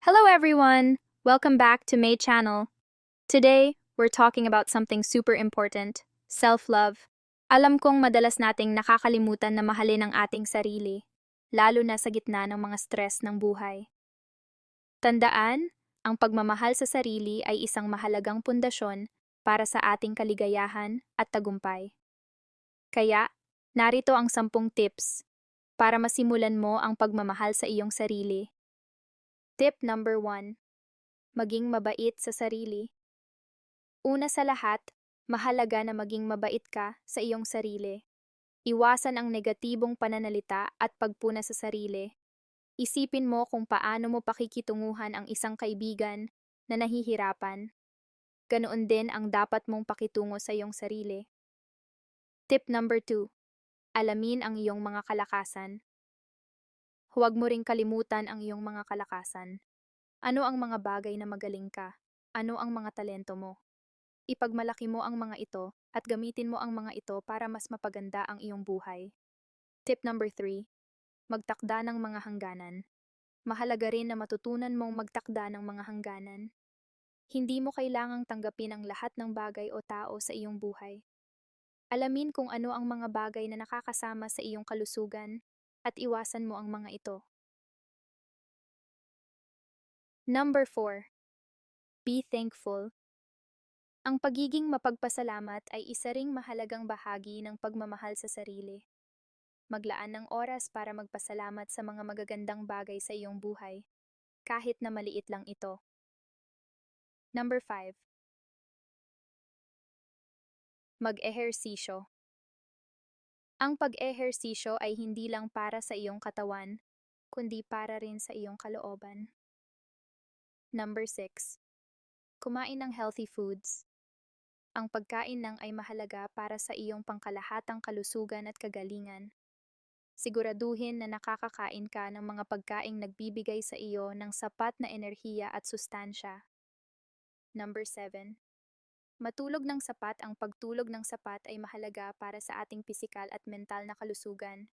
Hello everyone! Welcome back to May channel. Today, we're talking about something super important, self-love. Alam kong madalas nating nakakalimutan na mahalin ang ating sarili, lalo na sa gitna ng mga stress ng buhay. Tandaan, ang pagmamahal sa sarili ay isang mahalagang pundasyon para sa ating kaligayahan at tagumpay. Kaya, narito ang sampung tips para masimulan mo ang pagmamahal sa iyong sarili Tip number 1. Maging mabait sa sarili. Una sa lahat, mahalaga na maging mabait ka sa iyong sarili. Iwasan ang negatibong pananalita at pagpuna sa sarili. Isipin mo kung paano mo pakikitunguhan ang isang kaibigan na nahihirapan. Ganoon din ang dapat mong pakitungo sa iyong sarili. Tip number 2. Alamin ang iyong mga kalakasan. Huwag mo ring kalimutan ang iyong mga kalakasan. Ano ang mga bagay na magaling ka? Ano ang mga talento mo? Ipagmalaki mo ang mga ito at gamitin mo ang mga ito para mas mapaganda ang iyong buhay. Tip number 3. Magtakda ng mga hangganan. Mahalaga rin na matutunan mong magtakda ng mga hangganan. Hindi mo kailangang tanggapin ang lahat ng bagay o tao sa iyong buhay. Alamin kung ano ang mga bagay na nakakasama sa iyong kalusugan at iwasan mo ang mga ito. Number 4. Be thankful. Ang pagiging mapagpasalamat ay isa ring mahalagang bahagi ng pagmamahal sa sarili. Maglaan ng oras para magpasalamat sa mga magagandang bagay sa iyong buhay, kahit na maliit lang ito. Number 5. Mag-ehersisyo. Ang pag-ehersisyo ay hindi lang para sa iyong katawan, kundi para rin sa iyong kalooban. Number 6. Kumain ng healthy foods. Ang pagkain ng ay mahalaga para sa iyong pangkalahatang kalusugan at kagalingan. Siguraduhin na nakakakain ka ng mga pagkaing nagbibigay sa iyo ng sapat na enerhiya at sustansya. Number 7. Matulog ng sapat Ang pagtulog ng sapat ay mahalaga para sa ating pisikal at mental na kalusugan.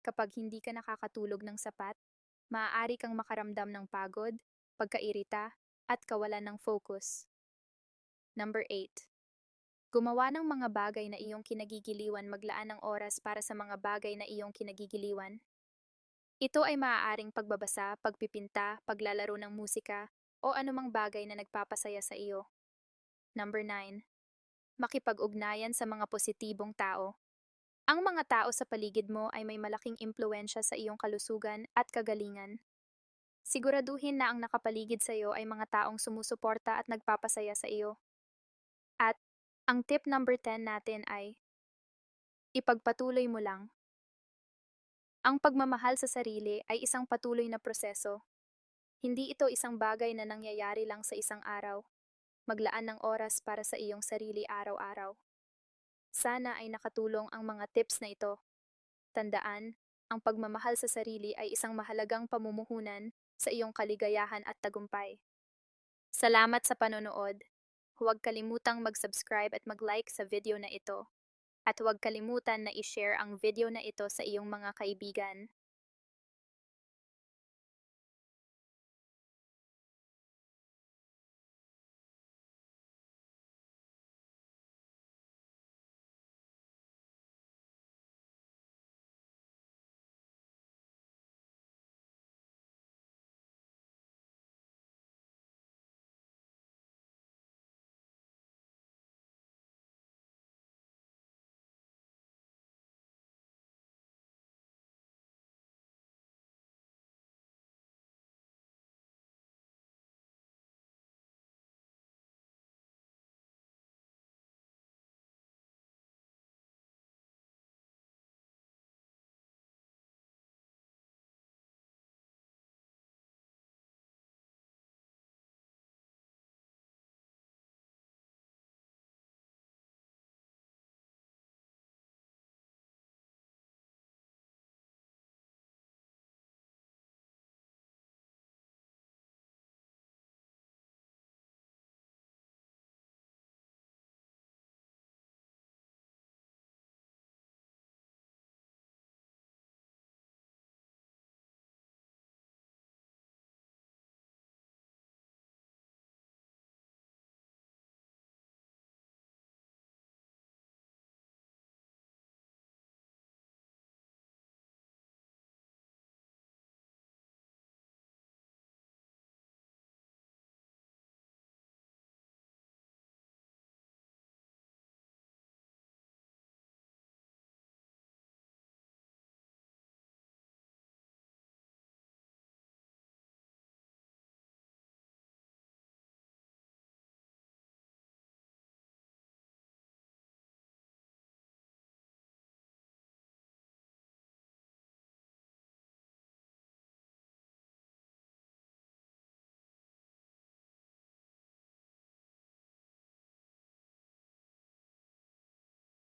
Kapag hindi ka nakakatulog ng sapat, maaari kang makaramdam ng pagod, pagkairita, at kawalan ng focus. Number 8. Gumawa ng mga bagay na iyong kinagigiliwan maglaan ng oras para sa mga bagay na iyong kinagigiliwan. Ito ay maaaring pagbabasa, pagpipinta, paglalaro ng musika, o anumang bagay na nagpapasaya sa iyo. Number 9. Makipag-ugnayan sa mga positibong tao. Ang mga tao sa paligid mo ay may malaking impluensya sa iyong kalusugan at kagalingan. Siguraduhin na ang nakapaligid sa iyo ay mga taong sumusuporta at nagpapasaya sa iyo. At ang tip number 10 natin ay ipagpatuloy mo lang. Ang pagmamahal sa sarili ay isang patuloy na proseso. Hindi ito isang bagay na nangyayari lang sa isang araw maglaan ng oras para sa iyong sarili araw-araw. Sana ay nakatulong ang mga tips na ito. Tandaan, ang pagmamahal sa sarili ay isang mahalagang pamumuhunan sa iyong kaligayahan at tagumpay. Salamat sa panonood. Huwag kalimutang mag-subscribe at mag-like sa video na ito. At huwag kalimutan na i-share ang video na ito sa iyong mga kaibigan.